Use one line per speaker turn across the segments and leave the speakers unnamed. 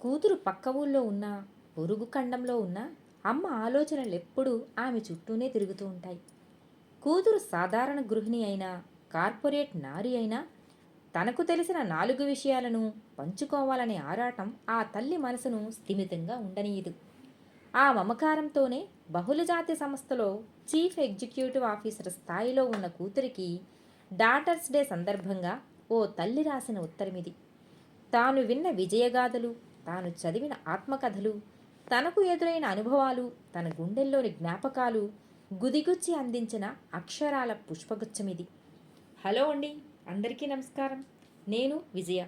కూతురు పక్క ఊళ్ళో ఉన్న పొరుగు ఖండంలో ఉన్న అమ్మ ఆలోచనలు ఎప్పుడూ ఆమె చుట్టూనే తిరుగుతూ ఉంటాయి. కూతురు సాధారణ గృహిణి అయినా కార్పొరేట్ నారి అయినా తనకు తెలిసిన నాలుగు విషయాలను పంచుకోవాలనే ఆరాటం ఆ తల్లి మనసును స్థిమితంగా ఉండనీయదు. ఆ మమకారంతోనే బహుళజాతి సంస్థలో చీఫ్ ఎగ్జిక్యూటివ్ ఆఫీసర్ స్థాయిలో ఉన్న కూతురికి డాటర్స్ డే సందర్భంగా ఓ తల్లి రాసిన ఉత్తరమిది. తాను విన్న విజయగాథలు తాను చదివిన ఆత్మకథలు తనకు ఎదురైన అనుభవాలు తన గుండెల్లోని జ్ఞాపకాలు గుదిగుచ్చి అందించిన అక్షరాల పుష్పగుచ్చమిది. హలో అండి అందరికీ నమస్కారం. నేను విజయ.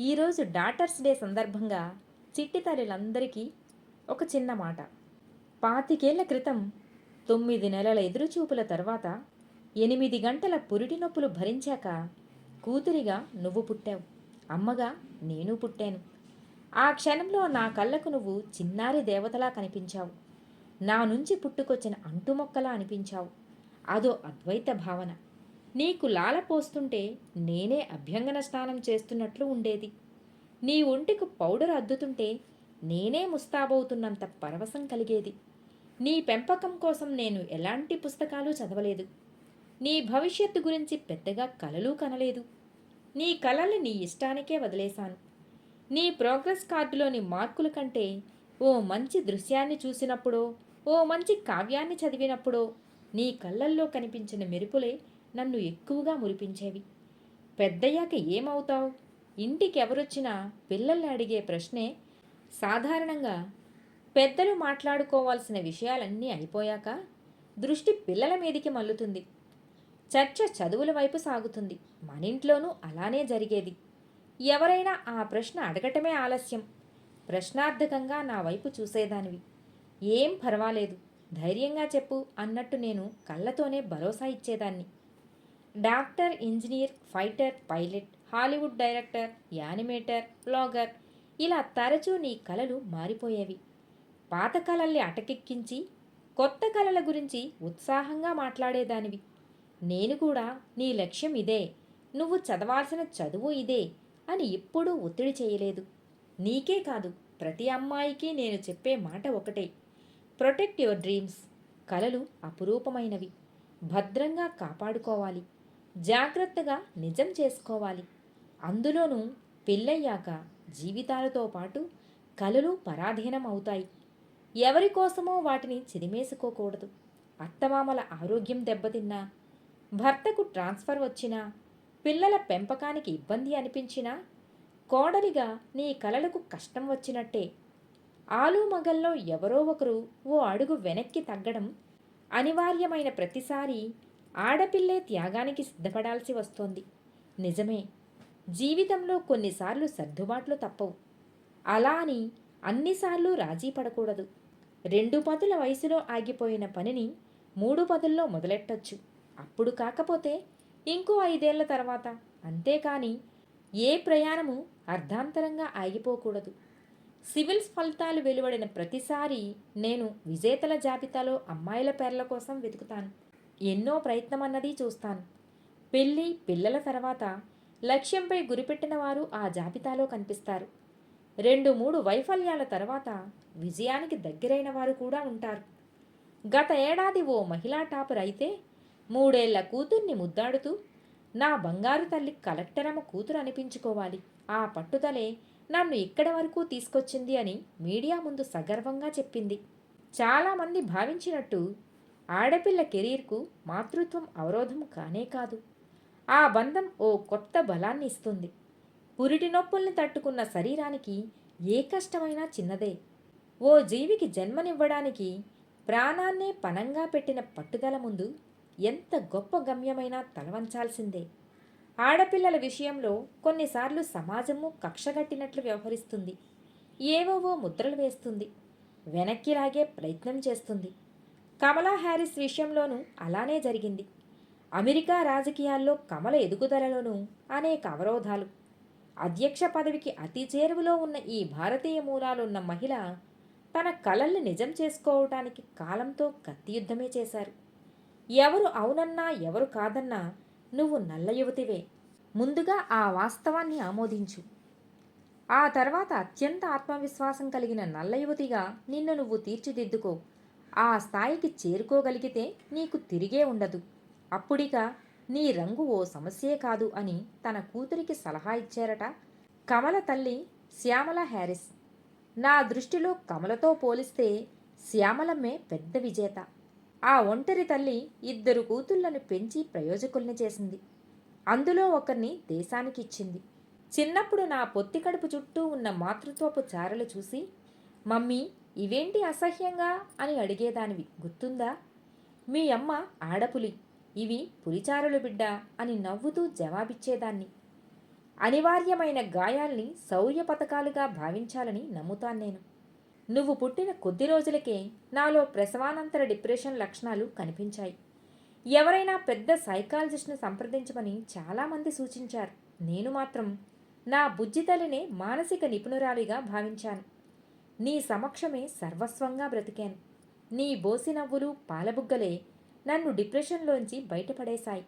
ఈరోజు డాటర్స్ డే సందర్భంగా చిట్టి తల్లులందరికీ ఒక చిన్న మాట. పాతికేళ్ళ క్రితం తొమ్మిది నెలల ఎదురుచూపుల తర్వాత ఎనిమిది గంటల పురిటి నొప్పులు భరించాక కూతురిగా నువ్వు పుట్టావు. అమ్మగా నేను పుట్టాను. ఆ క్షణంలో నా కళ్ళకు నువ్వు చిన్నారి దేవతలా కనిపించావు. నా నుంచి పుట్టుకొచ్చిన అంటుమొక్కలా అనిపించావు. అదో అద్వైత భావన. నీకు లాల పోస్తుంటే నేనే అభ్యంగన స్నానం చేస్తున్నట్లు ఉండేది. నీ ఒంటికి పౌడర్ అద్దుతుంటే నేనే ముస్తాబవుతున్నంత పరవశం కలిగేది. నీ పెంపకం కోసం నేను ఎలాంటి పుస్తకాలు చదవలేదు. నీ భవిష్యత్తు గురించి పెద్దగా కలలు కనలేదు. నీ కలల్ని నీ ఇష్టానికే వదిలేశాను. నీ ప్రోగ్రెస్ కార్డులోని మార్కుల కంటే ఓ మంచి దృశ్యాన్ని చూసినప్పుడో ఓ మంచి కావ్యాన్ని చదివినప్పుడో నీ కళ్ళల్లో కనిపించిన మెరుపులే నన్ను ఎక్కువగా మురిపించేవి. పెద్దయ్యాక ఏమవుతావు? ఇంటికి ఎవరొచ్చినా పిల్లల్ని అడిగే ప్రశ్నే సాధారణంగా పెద్దలు మాట్లాడుకోవాల్సిన విషయాలన్నీ అయిపోయాక దృష్టి పిల్లల మీదికి మల్లుతుంది చర్చ చదువుల వైపు సాగుతుంది. మన ఇంట్లోనూ అలానే జరిగేది. ఎవరైనా ఆ ప్రశ్న అడగటమే ఆలస్యం. ప్రశ్నార్థకంగా నా వైపు చూసేదానివి. ఏం పర్వాలేదు ధైర్యంగా చెప్పు అన్నట్టు నేను కళ్ళతోనే భరోసా ఇచ్చేదాన్ని. Doctor engineer fighter pilot Hollywood director animator blogger ఇలా తరచూ నీ కళలు మారిపోయేవి. పాత కళల్ని అటకెక్కించి కొత్త కళల గురించి ఉత్సాహంగా మాట్లాడేదానివి. నేను కూడా నీ లక్ష్యం ఇదే. నువ్వు చదవాల్సిన చదువు ఇదే. అని ఎప్పుడూ ఒత్తిడి చేయలేదు. నీకే కాదు ప్రతి అమ్మాయికి నేను చెప్పే మాట ఒకటే. ప్రొటెక్ట్ యువర్ డ్రీమ్స్ కలలు అపురూపమైనవి. భద్రంగా కాపాడుకోవాలి. జాగ్రత్తగా నిజం చేసుకోవాలి. అందులోనూ పెళ్ళయ్యాక జీవితాలతో పాటు కలలు పరాధీనం అవుతాయి. ఎవరి కోసమో వాటిని చిరిమేసుకోకూడదు అత్తమామల ఆరోగ్యం దెబ్బతిన్నా భర్తకు ట్రాన్స్ఫర్ వచ్చినా పిల్లల పెంపకానికి ఇబ్బంది అనిపించినా కోడలిగా నీ కలలకు కష్టం వచ్చినట్టే. ఆలు మగల్లో ఎవరో ఒకరు ఓ అడుగు వెనక్కి తగ్గడం అనివార్యమైన ప్రతిసారి ఆడపిల్లే త్యాగానికి సిద్ధపడాల్సి వస్తోంది. నిజమే జీవితంలో కొన్నిసార్లు సర్దుబాట్లు తప్పవు. అలా అని అన్నిసార్లు రాజీ పడకూడదు. రెండు పదుల వయసులో ఆగిపోయిన పనిని మూడు పదుల్లో మొదలెట్టొచ్చు. అప్పుడు కాకపోతే ఇంకో ఐదేళ్ళ తర్వాత. అంతేకాని ఏ ప్రయాణము అర్ధాంతరంగా ఆగిపోకూడదు. సివిల్స్ ఫలితాలు వెలువడిన ప్రతిసారి నేను విజేతల జాబితాలో అమ్మాయిల పేర్ల కోసం వెతుకుతాను. ఎన్నో ప్రయత్నమన్నది చూస్తాను. పెళ్ళి పిల్లల తర్వాత లక్ష్యంపై గురిపెట్టిన వారు ఆ జాబితాలో కనిపిస్తారు. రెండు మూడు వైఫల్యాల తర్వాత విజయానికి దగ్గరైన వారు కూడా ఉంటారు. గత ఏడాది ఓ మహిళా టాపర్ అయితే మూడేళ్ళ కూతుర్ని ముద్దాడుతూ నా బంగారు తల్లి కలెక్టరమ్మ కూతురు అనిపించుకోవాలి. ఆ పట్టుదలే నన్ను ఇక్కడి వరకు తీసుకొచ్చింది అని మీడియా ముందు సగర్వంగా చెప్పింది. చాలామంది భావించినట్టు ఆడపిల్ల కెరీర్కు మాతృత్వం అవరోధం కానే కాదు. ఆ బంధం ఓ కొత్త బలాన్ని ఇస్తుంది. పురిటి నొప్పుల్ని తట్టుకున్న శరీరానికి ఏ కష్టమైనా చిన్నదే. ఓ జీవికి జన్మనివ్వడానికి ప్రాణాన్నే పనంగా పెట్టిన పట్టుదల ముందు ఎంత గొప్ప గమ్యమైనా తలవంచాల్సిందే. ఆడపిల్లల విషయంలో కొన్నిసార్లు సమాజము కక్షగట్టినట్లు వ్యవహరిస్తుంది. ఏవోవో ముద్రలు వేస్తుంది. వెనక్కి లాగే ప్రయత్నం చేస్తుంది. కమలా హ్యారిస్ విషయంలోనూ అలానే జరిగింది. అమెరికా రాజకీయాల్లో కమల ఎదుగుదలలోనూ అనేక అవరోధాలు. అధ్యక్ష పదవికి అతి చేరువలో ఉన్న ఈ భారతీయ మూలాలున్న మహిళ తన కలల్ని నిజం చేసుకోవటానికి కాలంతో కత్తియుద్ధమే చేశారు. ఎవరు అవునన్నా ఎవరు కాదన్నా నువ్వు నల్ల యువతివే. ముందుగా ఆ వాస్తవాన్ని ఆమోదించు. ఆ తర్వాత అత్యంత ఆత్మవిశ్వాసం కలిగిన నల్ల యువతిగా నిన్ను నువ్వు తీర్చిదిద్దుకో. ఆ స్థాయికి చేరుకోగలిగితే నీకు తిరిగే ఉండదు. అప్పుడిక నీ రంగు ఓ సమస్యే కాదు అని తన కూతురికి సలహా ఇచ్చారట కమల తల్లి శ్యామల హ్యారిస్ నా దృష్టిలో కమలతో పోలిస్తే శ్యామలమ్మే పెద్ద విజేత. ఆ ఒంటరి తల్లి ఇద్దరు కూతుళ్ళను పెంచి ప్రయోజకుల్ని చేసింది. అందులో ఒకరిని దేశానికి ఇచ్చింది చిన్నప్పుడు నా పొత్తి కడుపు చుట్టూ ఉన్న మాతృత్వపు చారలు చూసి మమ్మీ ఇవేంటి అసహ్యంగా? అని అడిగేదానివి. గుర్తుందా? మీ అమ్మ ఆడపులి. ఇవి పులిచారులు బిడ్డ అని నవ్వుతూ జవాబిచ్చేదాన్ని. అనివార్యమైన గాయాల్ని శౌర్య పథకాలుగా భావించాలని నమ్ముతాను నేను. నువ్వు పుట్టిన కొద్ది రోజులకే నాలో ప్రసవానంతర డిప్రెషన్ లక్షణాలు కనిపించాయి. ఎవరైనా పెద్ద సైకాలజిస్ట్ను సంప్రదించమని చాలామంది సూచించారు. నేను మాత్రం నా బుజ్జితల్లినే మానసిక నిపుణురాలిగా భావించాను. నీ సమక్షమే సర్వస్వంగా బ్రతికాను. నీ బోసి నవ్వులు పాలబుగ్గలే నన్ను డిప్రెషన్లోంచి బయటపడేశాయి.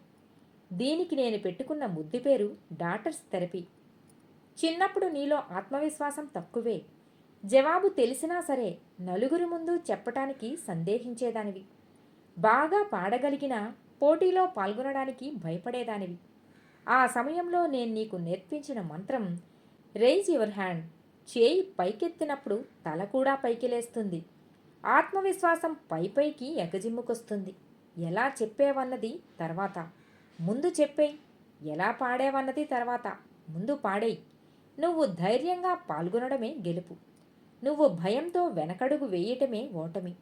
దీనికి నేను పెట్టుకున్న ముద్దు పేరు డాటర్స్ థెరపీ. చిన్నప్పుడు నీలో ఆత్మవిశ్వాసం తక్కువే. జవాబు తెలిసినా సరే నలుగురి ముందు చెప్పటానికి సందేహించేదానివి. బాగా పాడగలిగిన పోటీలో పాల్గొనడానికి భయపడేదానివి. ఆ సమయంలో నేను నీకు నేర్పించిన మంత్రం రైజ్ యువర్ హ్యాండ్ చేయి పైకెత్తినప్పుడు తల కూడా పైకి లేస్తుంది ఆత్మవిశ్వాసం పై పైకి ఎగజిమ్ముకొస్తుంది. ఎలా చెప్పేవన్నది తర్వాత. ముందు చెప్పేయి. ఎలా పాడేవన్నది తర్వాత. ముందు పాడేయి. నువ్వు ధైర్యంగా పాల్గొనడమే గెలుపు. నువ్వు భయంతో వెనకడుగు వేయటమే ఓటమి.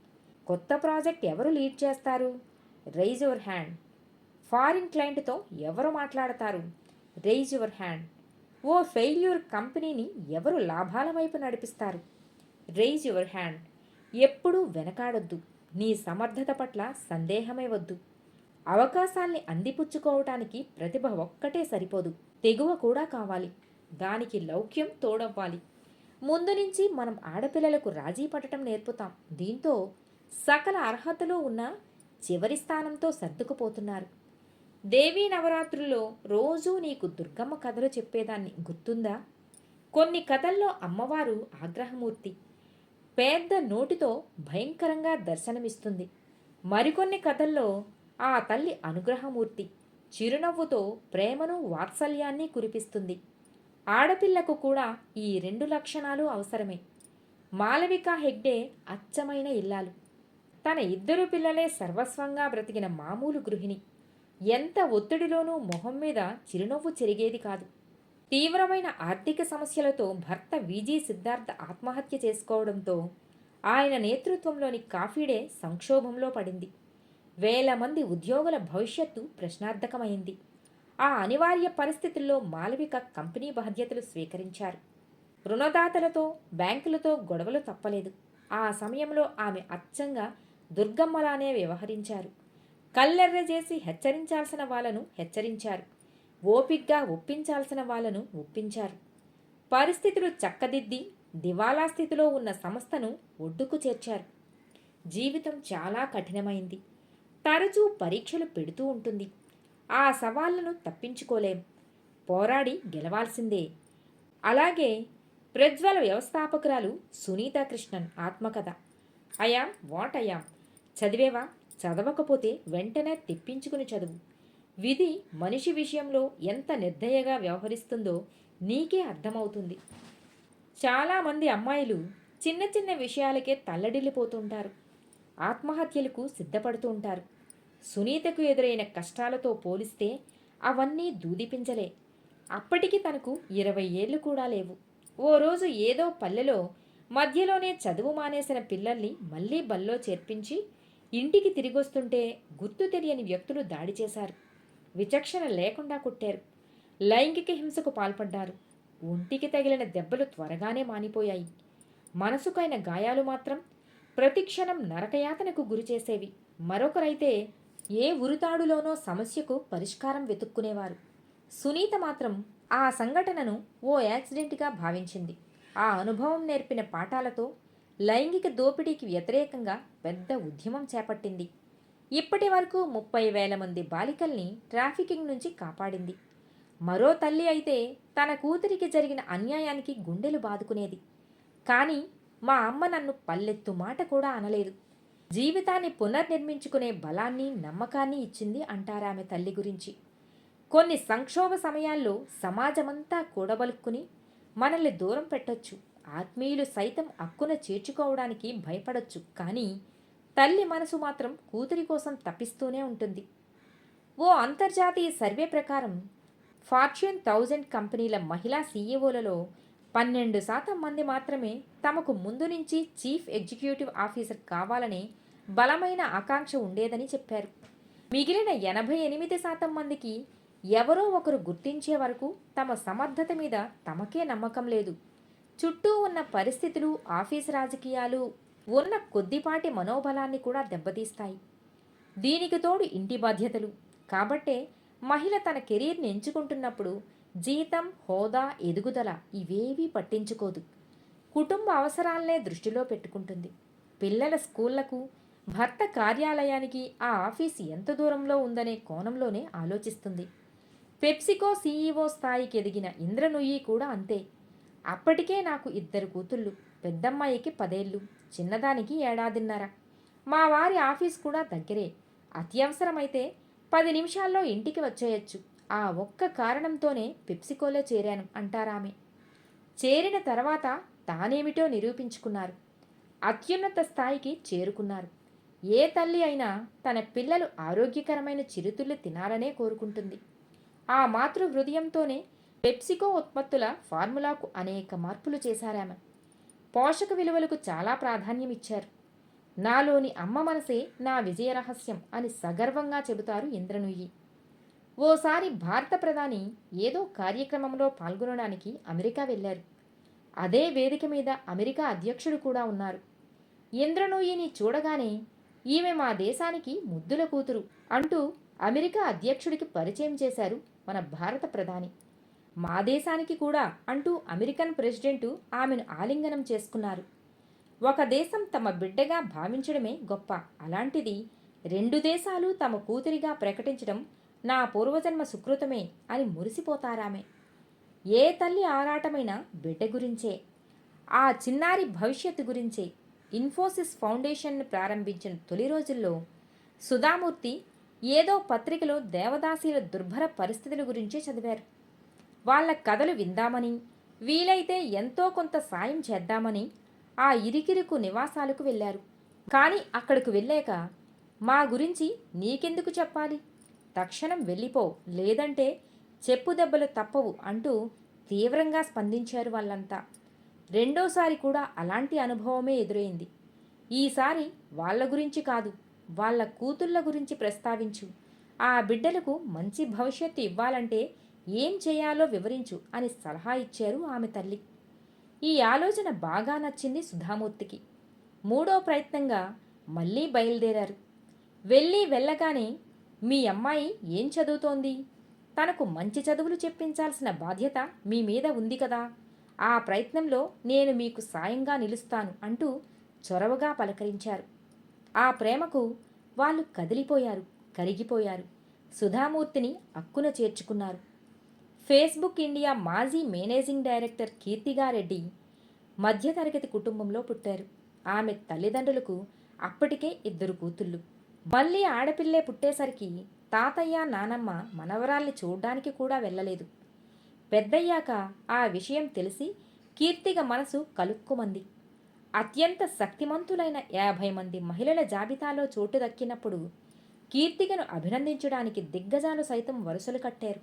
కొత్త ప్రాజెక్ట్ ఎవరు లీడ్ చేస్తారు? రైజ్ యువర్ హ్యాండ్ ఫారిన్ క్లయింట్తో ఎవరు మాట్లాడతారు? రైజ్ యువర్ హ్యాండ్ ఓ ఫెయిల్యూర్ కంపెనీని ఎవరు లాభాల వైపు నడిపిస్తారు? రైజ్ యువర్ హ్యాండ్ ఎప్పుడూ వెనకాడొద్దు. నీ సమర్థత పట్ల సందేహమే వద్దు. అవకాశాల్ని అందిపుచ్చుకోవటానికి ప్రతిభ ఒక్కటే సరిపోదు. తెగువ కూడా కావాలి. దానికి లౌక్యం తోడవ్వాలి. ముందు నుంచి మనం ఆడపిల్లలకు రాజీ పడటం నేర్పుతాం. దీంతో సకల అర్హతలు ఉన్న చివరి స్థానంతో సర్దుకుపోతున్నారు. దేవీ నవరాత్రుల్లో రోజూ నీకు దుర్గమ్మ కథలు చెప్పేదాన్ని గుర్తుందా? కొన్ని కథల్లో అమ్మవారు ఆగ్రహమూర్తి. పెద్ద నోటితో భయంకరంగా దర్శనమిస్తుంది. మరికొన్ని కథల్లో ఆ తల్లి అనుగ్రహమూర్తి. చిరునవ్వుతో ప్రేమను వాత్సల్యాన్ని కురిపిస్తుంది. ఆడపిల్లకు కూడా ఈ రెండు లక్షణాలు అవసరమే. మాలవిక హెగ్డే అచ్చమైన ఇల్లాలు. తన ఇద్దరు పిల్లలే సర్వస్వంగా బ్రతికిన మామూలు గృహిణి. ఎంత ఒత్తిడిలోనూ మొహం మీద చిరునవ్వు చెరిగేది కాదు. తీవ్రమైన ఆర్థిక సమస్యలతో భర్త విజీ సిద్ధార్థ ఆత్మహత్య చేసుకోవడంతో ఆయన నేతృత్వంలోని కాఫీడే సంక్షోభంలో పడింది. వేల మంది ఉద్యోగుల భవిష్యత్తు ప్రశ్నార్థకమైంది. ఆ అనివార్య పరిస్థితుల్లో మాలవిక కంపెనీ బాధ్యతలు స్వీకరించారు. రుణదాతలతో బ్యాంకులతో గొడవలు తప్పలేదు. ఆ సమయంలో ఆమె అచ్చంగా దుర్గమ్మలానే వ్యవహరించారు. కల్లెర్ర చేసి హెచ్చరించాల్సిన వాళ్ళను హెచ్చరించారు. ఓపిగ్గా ఒప్పించాల్సిన వాళ్ళను ఒప్పించారు. పరిస్థితులు చక్కదిద్ది దివాలా స్థితిలో ఉన్న సంస్థను ఒడ్డుకు చేర్చారు. జీవితం చాలా కఠినమైంది. తరచూ పరీక్షలు పెడుతూ ఉంటుంది. ఆ సవాళ్ళను తప్పించుకోలేం. పోరాడి గెలవాల్సిందే. అలాగే ప్రజ్వల వ్యవస్థాపకురాలు సునీతా కృష్ణన్ ఆత్మకథ. అయాం వాట్ అయాం చదివేవా? చదవకపోతే వెంటనే తెప్పించుకుని చదువు. విధి మనిషి విషయంలో ఎంత నిర్దయగా వ్యవహరిస్తుందో నీకే అర్థమవుతుంది. చాలామంది అమ్మాయిలు చిన్న చిన్న విషయాలకే తల్లడిల్లిపోతుంటారు. ఆత్మహత్యలకు సిద్ధపడుతూ ఉంటారు. సునీతకు ఎదురైన కష్టాలతో పోలిస్తే అవన్నీ దూదిపించలే అప్పటికి తనకు ఇరవై ఏళ్ళు కూడా లేవు. ఓ రోజు ఏదో పల్లెలో మధ్యలోనే చదువు మానేసిన పిల్లల్ని మళ్ళీ బల్లో చేర్పించి ఇంటికి తిరిగొస్తుంటే గుర్తు తెలియని వ్యక్తులు దాడి చేశారు. విచక్షణ లేకుండా కొట్టారు. లైంగిక హింసకు పాల్పడ్డారు. ఒంటికి తగిలిన దెబ్బలు త్వరగానే మానిపోయాయి. మనసుకైన గాయాలు మాత్రం ప్రతిక్షణం నరకయాతనకు గురిచేసేవి. మరొకరైతే ఏ ఉరితాడులోనో సమస్యకు పరిష్కారం వెతుక్కునేవారు. సునీత మాత్రం ఆ సంఘటనను ఓ యాక్సిడెంట్గా భావించింది. ఆ అనుభవం నేర్పిన పాఠాలతో లైంగిక దోపిడీకి వ్యతిరేకంగా పెద్ద ఉద్యమం చేపట్టింది. ఇప్పటి వరకు ముప్పై వేల మంది బాలికల్ని ట్రాఫికింగ్ నుంచి కాపాడింది. మరో తల్లి అయితే తన కూతురికి జరిగిన అన్యాయానికి గుండెలు బాదుకునేది. కానీ మా అమ్మ నన్ను పల్లెత్తు మాట కూడా అనలేదు. జీవితాన్ని పునర్నిర్మించుకునే బలాన్ని నమ్మకాన్ని ఇచ్చింది అంటారామె తల్లి గురించి. కొన్ని సంక్షోభ సమయాల్లో సమాజమంతా కూడబలుక్కుని మనల్ని దూరం పెట్టొచ్చు. ఆత్మీయులు సైతం అక్కున చేర్చుకోవడానికి భయపడొచ్చు. కానీ తల్లి మనసు మాత్రం కూతురి కోసం తప్పిస్తూనే ఉంటుంది. ఓ అంతర్జాతీయ సర్వే ప్రకారం ఫార్చ్యూన్ థౌజండ్ కంపెనీల మహిళా సీఈఓలలో పన్నెండు శాతం మంది మాత్రమే తమకు ముందు నుంచి చీఫ్ ఎగ్జిక్యూటివ్ ఆఫీసర్ కావాలనే బలమైన ఆకాంక్ష ఉండేదని చెప్పారు. మిగిలిన ఎనభై ఎనిమిది శాతం మందికి ఎవరో ఒకరు గుర్తించే వరకు తమ సమర్థత మీద తమకే నమ్మకం లేదు. చుట్టూ ఉన్న పరిస్థితులు ఆఫీస్ రాజకీయాలు ఉన్న కొద్దిపాటి మనోబలాన్ని కూడా దెబ్బతీస్తాయి. దీనికి తోడు ఇంటి బాధ్యతలు. కాబట్టే మహిళ తన కెరీర్ని ఎంచుకుంటున్నప్పుడు జీతం హోదా ఎదుగుదల ఇవేవీ పట్టించుకోదు. కుటుంబ అవసరాలనే దృష్టిలో పెట్టుకుంటుంది. పిల్లల స్కూళ్ళకు భర్త కార్యాలయానికి ఆ ఆఫీస్ ఎంత దూరంలో ఉందనే కోణంలోనే ఆలోచిస్తుంది. పెప్సికో సీఈఓ స్థాయికి ఎదిగిన ఇంద్రనుయ్యి కూడా అంతే. అప్పటికే నాకు ఇద్దరు కూతుళ్ళు పెద్దమ్మాయికి పదేళ్ళు చిన్నదానికి ఏడాదిన్నర. మా వారి ఆఫీస్ కూడా దగ్గరే. అత్యవసరమైతే పది నిమిషాల్లో ఇంటికి వచ్చేయచ్చు. ఆ ఒక్క కారణంతోనే పెప్సికోలో చేరాను అంటారామె. చేరిన తర్వాత తానేమిటో నిరూపించుకున్నారు. అత్యున్నత స్థాయికి చేరుకున్నారు. ఏ తల్లి అయినా తన పిల్లలు ఆరోగ్యకరమైన చిరుతిళ్ళు తినాలనే కోరుకుంటుంది. ఆ మాతృ హృదయంతోనే పెప్సికో ఉత్పత్తుల ఫార్ములాకు అనేక మార్పులు చేశారామె. పోషక విలువలకు చాలా ప్రాధాన్యం ఇచ్చారు నాలోని అమ్మ మనసే నా విజయ రహస్యం అని సగర్వంగా చెబుతారు ఇంద్రనుయ్యి. ఓసారి భారత ప్రధాని ఏదో కార్యక్రమంలో పాల్గొనడానికి అమెరికా వెళ్ళారు. అదే వేదిక మీద అమెరికా అధ్యక్షుడు కూడా ఉన్నారు. ఇంద్రనూయిని చూడగానే ఈమె మా దేశానికి ముద్దుల కూతురు అంటూ అమెరికా అధ్యక్షుడికి పరిచయం చేశారు మన భారత ప్రధాని. మా దేశానికి కూడా అంటూ అమెరికన్ ప్రెసిడెంటు ఆమెను ఆలింగనం చేసుకున్నారు. ఒక దేశం తమ బిడ్డగా భావించడమే గొప్ప. అలాంటిది రెండు దేశాలు తమ కూతురిగా ప్రకటించడం నా పూర్వజన్మ సుకృతమే అని మురిసిపోతారామె. ఏ తల్లి ఆరాటమైన బిడ్డ గురించే ఆ చిన్నారి భవిష్యత్తు గురించే ఇన్ఫోసిస్ ఫౌండేషన్ను ప్రారంభించిన తొలి రోజుల్లో సుధామూర్తి ఏదో పత్రికలో దేవదాసీల దుర్భర పరిస్థితుల గురించే చదివారు. వాళ్ళ కథలు విందామని వీలైతే ఎంతో కొంత సాయం చేద్దామని ఆ ఇరికిరుకు నివాసాలకు వెళ్ళారు. కానీ అక్కడికి వెళ్ళాక మా గురించి నీకెందుకు చెప్పాలి? తక్షణం వెళ్ళిపో లేదంటే చెప్పు దెబ్బలు తప్పవు అంటూ తీవ్రంగా స్పందించారు వాళ్ళంతా. రెండోసారి కూడా అలాంటి అనుభవమే ఎదురైంది. ఈసారి వాళ్ళ గురించి కాదు వాళ్ళ కూతుళ్ళ గురించి ప్రస్తావించు. ఆ బిడ్డలకు మంచి భవిష్యత్తు ఇవ్వాలంటే ఏం చేయాలో వివరించు అని సలహా ఇచ్చారు ఆమె తల్లి. ఈ ఆలోచన బాగా నచ్చింది సుధామూర్తికి. మూడో ప్రయత్నంగా మళ్ళీ బయలుదేరారు. వెళ్ళి వెళ్ళగానే మీ అమ్మాయి ఏం చదువుతోంది? తనకు మంచి చదువులు చెప్పించాల్సిన బాధ్యత మీ మీద ఉంది కదా. ఆ ప్రయత్నంలో నేను మీకు సాయంగా నిలుస్తాను అంటూ చొరవగా పలకరించారు. ఆ ప్రేమకు వాళ్ళు కదిలిపోయారు కరిగిపోయారు. సుధామూర్తిని అక్కున చేర్చుకున్నారు. ఫేస్బుక్ ఇండియా మాజీ మేనేజింగ్ డైరెక్టర్ కీర్తిగారెడ్డి మధ్యతరగతి కుటుంబంలో పుట్టారు. ఆమె తల్లిదండ్రులకు అప్పటికే ఇద్దరు కూతుళ్ళు. మళ్ళీ ఆడపిల్లే పుట్టేసరికి తాతయ్య నానమ్మ మనవరాల్ని చూడ్డానికి కూడా వెళ్ళలేదు. పెద్దయ్యాక ఆ విషయం తెలిసి కీర్తిగ మనసు కలుక్కుమంది. అత్యంత శక్తిమంతులైన యాభై మంది మహిళల జాబితాలో చోటు దక్కినప్పుడు కీర్తికను అభినందించడానికి దిగ్గజాలు సైతం వరుసలు కట్టారు.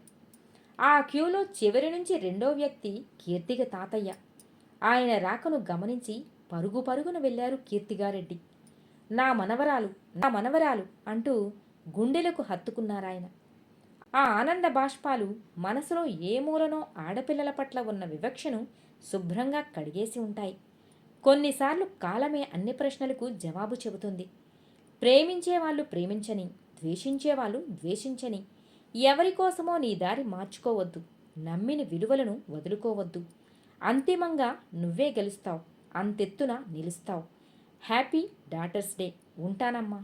ఆ క్యూలో చివరి నుంచి రెండో వ్యక్తి కీర్తిగ తాతయ్య. ఆయన రాకను గమనించి పరుగు పరుగున వెళ్ళారు కీర్తిగారెడ్డి. నా మనవరాలు నా మనవరాలు అంటూ గుండెలకు హత్తుకున్నారాయన. ఆ ఆనంద బాష్పాలు మనసులో ఏ మూలనో ఆడపిల్లల పట్ల ఉన్న వివక్షను శుభ్రంగా కడిగేసి ఉంటాయి. కొన్నిసార్లు కాలమే అన్ని ప్రశ్నలకు జవాబు చెబుతుంది. ప్రేమించేవాళ్ళు ప్రేమించని ద్వేషించేవాళ్ళు ద్వేషించని ఎవరి కోసమో నీ దారి మార్చుకోవద్దు నమ్మిన విలువలను వదులుకోవద్దు. అంతిమంగా నువ్వే గెలుస్తావు అంతెత్తున నిలుస్తావు. హ్యాపీ డాటర్స్ డే ఉంటానమ్మా.